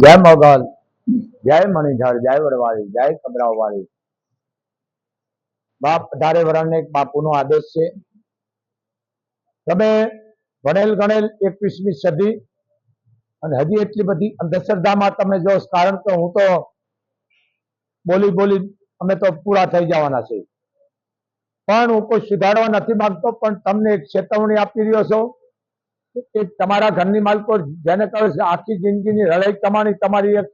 જય મોગલ, જય મણિધર, જય વડવાળી, જય ખબરાવાળી બાપ અઢારે વરણને એક બાપુનો આદેશ છે. તમે ભણેલ ગણેલ એકવીસમી સદી અને હજી એટલી બધી અંધશ્રદ્ધામાં તમે જો કારણ કે હું તો બોલી બોલી અમે તો પૂરા થઈ જવાના છે પણ હું કોઈ સુધારવા નથી માંગતો, પણ તમને એક ચેતવણી આપી રહ્યો છું. કે તમારા ઘરની માલકો જેને કહે છે આખી જિંદગીની રડાઈ કમાણી તમારી એક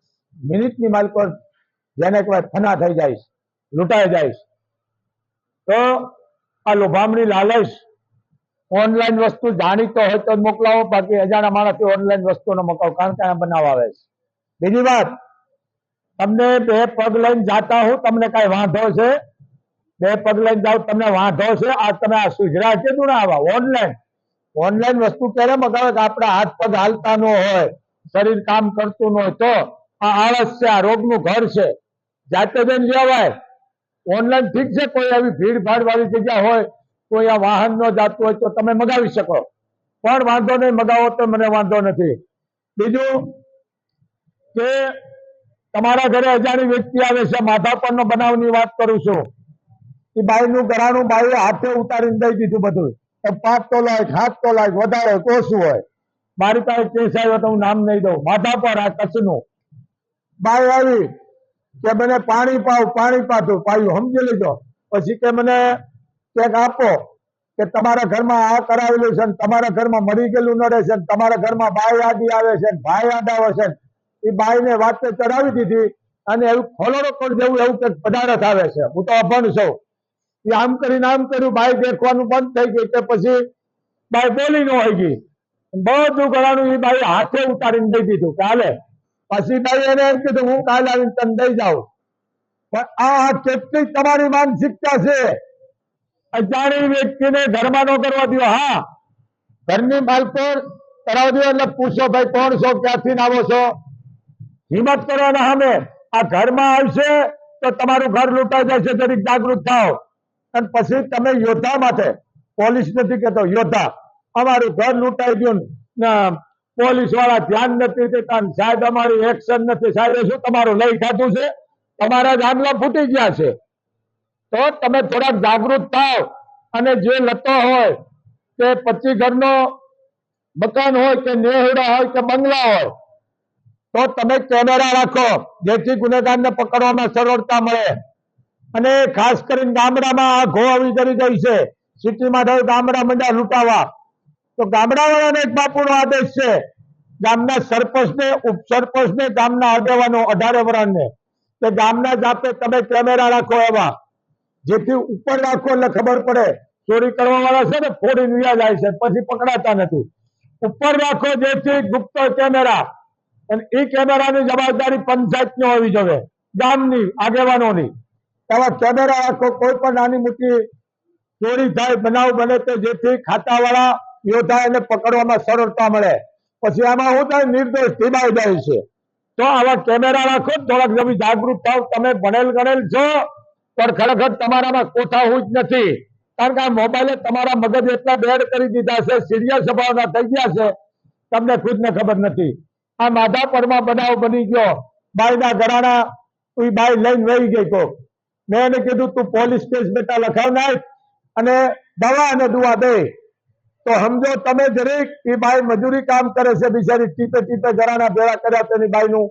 મિનિટની માલકો જેને કહેવાય ફના થઈ જાય લૂંટાઈ જાય. તો આ લોભામણી લાલચ ઓનલાઈન વસ્તુ જાણીતો હોય તો મોકલાવો, બાકી અજાણા માણસથી ઓનલાઈન વસ્તુનો મોકલાવો, કારણ કે આ આવે છે. બીજી વાત, તમને બે પગ લઈને જાતા હું, તમને કઈ વાંધો છે? બે પગ લઈને જાઓ તમને વાંધો છે? આ તમે આ સુધરા કીધું ને આવા, ઓનલાઈન. ઓનલાઈન વસ્તુ ક્યારે મગાવે કે આપણા હાથ પગ હાલતા ન હોય, શરીર કામ કરતું ન હોય, તો આ આળસ છે, આ રોગનું ઘર છે. જાતે જઈને લેવાય. ઓનલાઈન ઠીક છે, કોઈ આવી ભીડભાડ વાળી જગ્યા હોય, કોઈ આ વાહન ન જાતું હોય, તો તમે મગાવી શકો. પણ વાંધો નહીં, મગાવો તો મને વાંધો નથી. બીજું કે તમારા ઘરે અજાણી વ્યક્તિ આવે છે માથા પરનો બનાવની વાત કરું છું. કે બાઈનું ગરાણું બાઈએ હાથે ઉતારીને દઈ દીધું બધું. પાંચ તોલા હોય, સાત તોલા હોય વધારે તો શું હોય. મારી પાસે કેસ આવ્યો તો હું નામ નહીં દઉં. માથા પર આ કચ્છનું. બાય આવી કે મને પાણી પાવ, પાણી પાતું પાયું, સમજી લેજો. પછી કે મને ચેક આપો કે તમારા ઘરમાં આ કરાવેલું છે તમારા ઘરમાં મરી ગયેલું નડે છે તમારા ઘરમાં બાય આદી આવે છે ભાઈ આદ આવે છે એ બાઈને વાતે ચડાવી દીધી અને એવું ખોલડો પણ જેવું એવું કંઈક પદાર્થ આવે છે. હું તો અભણ છું. એ આમ કરીને આમ કર્યું બાઈ દેખવાનું બંધ થઈ ગયું કે પછી બાઈ બોલી ન હોય ગઈ બધું ગળાનું એ બાઈ હાથે ઉતારીને દઈ દીધું કાલે પછી બાઈ એને એમ કીધું, હું કાલે આવીને તને દઈ જાઉં. પણ આ કેટલી તમારી માનસિકતા છે? અજાણી વ્યક્તિને ઘરમાં ન કરવા દો, હા. ઘરની માલકોર કરાવ દો એટલે પૂછો, ભાઈ, કોણ છો? ક્યાંથી આવો છો? હિંમત કરવાના સામે આ ઘરમાં આવશે તો તમારું ઘર લૂંટાઈ જશે, જરીક જાગૃત થાવ અને પછી તમે યોદ્ધા માટે પોલીસ નથી કહેતો, યોદ્ધા. અમારું ઘર લૂંટાઈ ગયું પોલીસવાળા ધ્યાન નથી દેતા સાહેબ, અમારી એક્શન નથી. સાહેબ શું તમારું લઈ ખાતું છે? તમારા જ ફૂટી ગયા છે. તો તમે થોડાક જાગૃત થાવ અને જે લતો હોય, કે પચી ઘરનો મકાન હોય, કે નેહડા હોય, કે બંગલા હોય, તો તમે કેમેરા રાખો. જેથી ગુનેગારને પકડવામાં સરળતા મળે. અને ખાસ કરીને ગામડામાં આ ઘો આવી કરી ગઈ છે. સિટીમાં થયું ગામડા મંડ્યા લૂંટાવા. તો ગામડાવાળાને એક બાપુનો આદેશ છે. ગામના સરપંચને, ઉપસરપંચને, ગામના આગેવાનો, અઢારે વરણને કે ગામના જાતે તમે કેમેરા રાખો એવા. જેથી ઉપર રાખો એટલે ખબર પડે. ચોરી કરવા વાળા છે ને, ફોડીને વ્યા જાય છે. પછી પકડાતા નથી. ઉપર રાખો જેથી ગુપ્ત કેમેરા. અને એ કેમેરાની જવાબદારી પંચાયતની હોવી જોઈએ. ગામની, આગેવાનોની. એવા કેમેરા રાખો, કોઈ પણ નાની મોટી ચોરી થાય, બનાવ બને તો જેથી ખાતાવાળા યોદ્ધા એને પકડવામાં સરળતા મળે. પછી આમાં શું થાય? નિર્દોષ ધીમાઈ જાય છે. તો આવા કેમેરા રાખો, થોડાક જમી જાગૃત થાવ, તમે ભણેલ ગણેલ છો, પણ ખરેખર તમારામાં કોઠા હું જ નથી. કારણ કે આ મોબાઈલે તમારા મગજ એટલા બેડ કરી દીધા છે સિરિયસ સ્વભાવના થઈ ગયા છે, તમને ખુદને ખબર નથી. આ માધાપરમાં બનાવ બની ગયો. બાઈના ઘરાણા બાઈ લઈને વહી ગઈ કોક. મેં એને કીધું, તું પોલીસ કેસ બેટા લખાવ નાખ અને દવા અને દુવા દે. તો સમજો, તમે જરીક એ બાઈ મજૂરી કામ કરે છે, બિચારી ટીપે ટીપે ઘરાના ભેળા કર્યા તેની બાઈનું,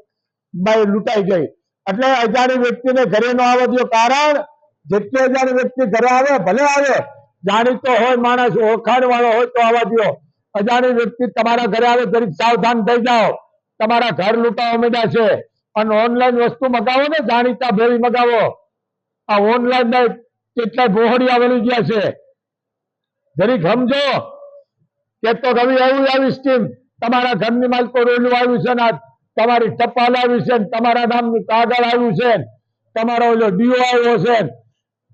બાઈ લૂંટાઈ ગઈ. એટલે અજાણી વ્યક્તિને ઘરે ન આવવા કારણ, જેટલી અજાણી વ્યક્તિ ઘરે આવે, ભલે આવે જાણીતો હોય માણસ ઓળખાણ વાળો હોય તો આવવા દો અજાણી વ્યક્તિ તમારા ઘરે આવે, જરીક સાવધાન થઈ જાઓ. તમારા ઘર લૂંટાવા માંડ્યા છે. અને ઓનલાઈન વસ્તુ મગાવો ને, જાણીતા ભેળી મગાવો. આ ઓનલાઈન ના કેટલા ગોહડી આવેલી ગયા છે. જરીક સમજો કે તો કવિ એવું આવી સ્કીમ તમારા ઘરની માલકો રોલું આવ્યું છે ને તમારી ટપાલ આવી છે તમારા નામનું કાગળ આવ્યું છે તમારો ઓલો ડીઓ આવ્યો છે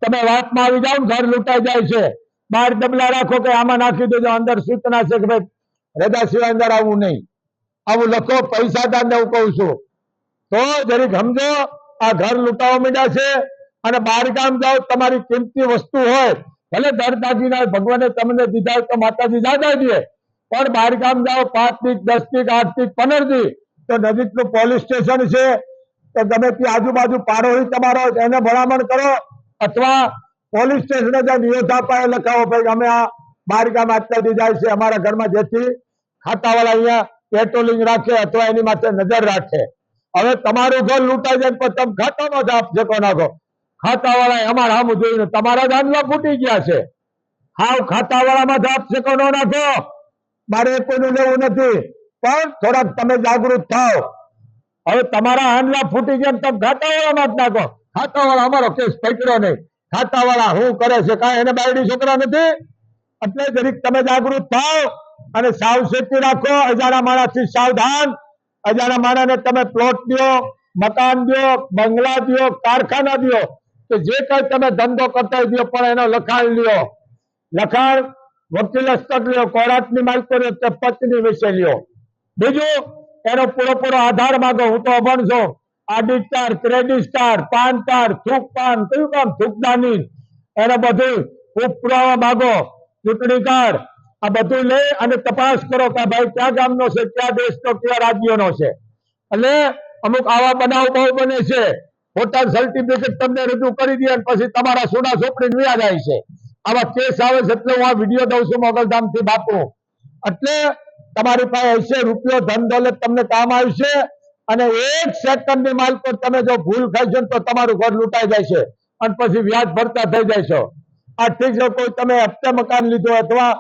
તમે વાતમાં આવી જાઓ ઘર લૂંટાઈ જાય છે. બાર ડબલા રાખો કે આમાં નાખી દેજો, અંદર સૂચના છે કે ભાઈ રજા સિવાય અંદર આવવું નહીં. આવું લખો, પૈસા દાન હું કહું છું. તો જરીક સમજો, આ ઘર લૂંટાવા માંડ્યા છે. અને બાર ગામ જાઓ, તમારી કિંમતી વસ્તુ હોય, ભલે દર દાગીના ભગવાને તમને દીધા તો માતાજી દાદા દે પણ બાર ગામ જાઓ, પાંચથી દસથી આઠથી પંદરથી તો નજીકનું પોલીસ સ્ટેશન છે, તો ગમે તે આજુબાજુ પાડોશી તમારો એને ભલામણ કરો. અથવા પોલીસ સ્ટેશને જઈને નિવેદન અપાય, લખાવો ભાઈ, અમે આ બાર ગામ આટલાથી જાય છે, અમારા ઘરમાં જેથી ખાતાવાળા અહીંયા પેટ્રોલિંગ રાખે અથવા એની માથે નજર રાખે. હવે તમારું ઘર લૂંટાઈ જાય પણ તમે ખાતાનો જ આપ કોના નાખો ખાતાવાળા અમારા આમ જોઈને તમારા આંદલા ફૂટી ગયા છે. હાવ ખાતાવાળામાં જ આપ જકો ન નાખો મારે કોઈનું લેવું નથી. પણ થોડાક તમે જાગૃત થાવ હવે તમારા આંદલા ફૂટી ગયા તમે ખાતાવાળામાં જ નાખો. ખાતાવાળા અમારો કેસ પકડ્યો નહીં. ખાતાવાળા શું કરે છે કાંઈ એને બાયડી છોકરા નથી? એટલે જરીક તમે જાગૃત થાવ અને સાવચેતી રાખો. અજાણા માણસથી સાવધાન. અજાણા માણસને તમે પ્લોટ દો મકાન દો બંગલા દો કારખાના દો કે જે કઈ તમે ધંધો કરતા હોય પણ એનો લખાણ લ્યો. લખાણ વકીલ હસ્તક લ્યો કોર્ટની માલિકો લ્યો પત્ની વિશે લ્યો. બીજું, એનો પૂરેપૂરો આધાર માંગો, હું તો અભણ આડિટ card credit card PAN card થૂક પાન કયું કામ થૂકદાની. એને બધું ખૂબ પુરાવા માંગો. ચૂંટણી કાર્ડ આ બધું લઈ અને તપાસ કરો કે ભાઈ ક્યાં ગામનો છે, ક્યાં દેશનો, કયા રાજ્યનો છે. એટલે અમુક આવા બનાવ બહુ બને છે. ખોટા સર્ટિફિકેટ તમને રજૂ કરી દે પછી તમારા સોના સોપડી વ્યા જાય છે. આવા કેસ આવે છે એટલે હું આ વીડિયો દઉં છું મોગલધામથી બાપુ. એટલે તમારી પાસે હશે રૂપિયો, ધન, દોલત તમને કામ આવશે અને એક સેકન્ડની માલ પર તમે જો ભૂલ ખાઈશો તો તમારું ઘર લૂંટાઈ જાય છે અને પછી વ્યાજ ભરતા થઈ જાય છો. આ ઠીક છે કોઈ તમે હપ્તે મકાન લીધું અથવા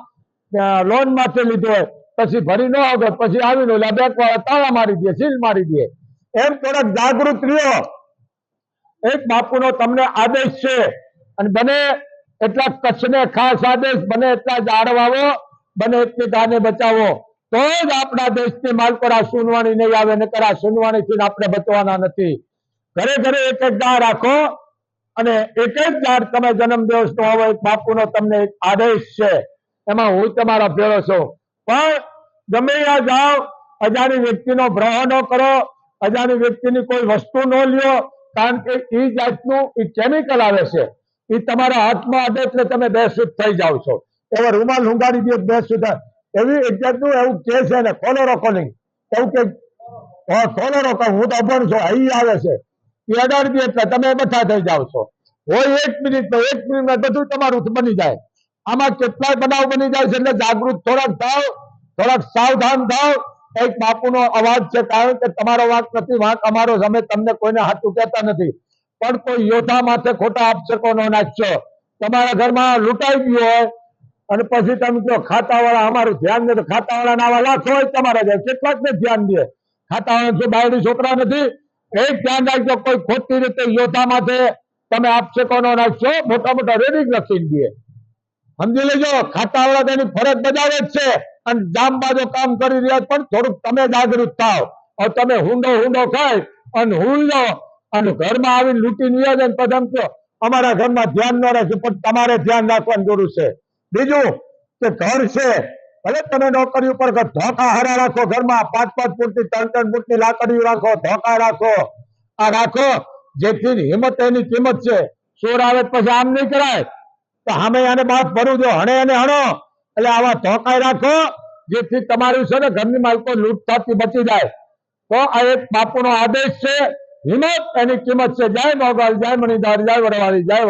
લોન માટે લીધું હોય, પછી ભરી ન આવે પછી આવીને બેંક વાળા તાળા મારી દે, સીલ મારી દે. એમ થોડાક જાગૃત રહ્યો. એક બાપુનો તમને આદેશ છે. અને બને એટલા કચ્છને ખાસ આદેશ, બને એટલા જાળવાવો બને એટલી ગાને બચાવો. તો જ આપણા દેશની માલ પર આ સુનવાણી નહીં આવે નકર આ સુનવાણીથી આપણે બચવાના નથી. ઘરે ઘરે એક એક ગા રાખો અને એક જ ઝાડ તમે જન્મ દિવસનો આવો, એક બાપુનો તમને એક આદેશ છે. એમાં હું તમારા ભેળો છું. પણ ગમે ત્યાં જાઓ, અજાણી વ્યક્તિનો ભ્રહ ન કરો, અજાણી વ્યક્તિની કોઈ વસ્તુ ન લ્યો કારણ કે એ જાતનું એ કેમિકલ આવે છે. એ તમારા હાથમાં આવે એટલે તમે બેશુદ્ધ થઈ જાઓ છો. એવા રૂમાલ ઊંઘાડી દો બેશુદ્ધ. એવી એક જાતનું એવું કે છે ને કોલોરો કોલિંગ એવું કે કોલોરો હું તો અભણ છું, અહીં આવે છે. એ અડાડી દે એટલે તમે બધા થઈ જાઓ છો. હોય એક મિનિટ તો એક મિનિટમાં બધું તમારું બની જાય. આમાં કેટલાય બનાવ બની જાય છે એટલે જાગૃત થોડાક થાવ થોડાક સાવધાન થાવ એક બાપુનો અવાજ છે કારણ કે તમારો વાંક નથી, વાંક અમારો. અમે તમને કોઈને હાથું કહેતા નથી. પણ કોઈ યોદ્ધા માથે ખોટા અપશકો ન નાખશો તમારા ઘરમાં લૂંટાઈ ગયો હોય અને પછી તમે કહો, ખાતાવાળા અમારું ધ્યાન દે ખાતાવાળા ના આવા લાખો હોય તમારા જેવા. કેટલાક ને ધ્યાન દે. ખાતાવાળા જો બાયડી છોકરા નથી? એક ધ્યાન રાખજો, કોઈ ખોટી રીતે યોદ્ધા માથે તમે આપશકો ન નાખશો મોટા મોટા રેડિંગ લખી દે. સમજી લેજો, ખાતાવાળા તેની ફરજ બજાવે જ છે. અને જામબાજો કામ કરી રહ્યા પણ થોડુંક તમે જાગૃત થાવ હવે તમે હુંડો હુંડો ખાય અને હુંડો અને ઘરમાં આવીને લૂંટી વ્યા જાય ને પછી એમ કહો. અમારા ઘરમાં ધ્યાન ન રાખ્યું પણ તમારે ધ્યાન રાખવાની જરૂર છે. બીજું કે ઘર છે, ભલે તમે નોકરી ઉપર ધોકા હારા રાખો, ઘરમાં પાંચ પાંચ ફૂટની, ત્રણ ત્રણ ફૂટની લાકડીઓ રાખો, ધોકા રાખો. આ રાખો, જેથી હિંમત એની કિંમત છે. ચોર આવે પછી આમ નહીં કરાય. તો સામે આને બાપ ભરું, જો હણે અને હણો. એટલે આવા ધોકાય રાખો, જેથી તમારું છે ને ઘરની માલકો લૂંટ થતી બચી જાય. તો આ એક બાપુનો આદેશ છે, હિંમત એની કિંમત છે. જય મોગલ, જય મણિધર, જય વડવાળી, જય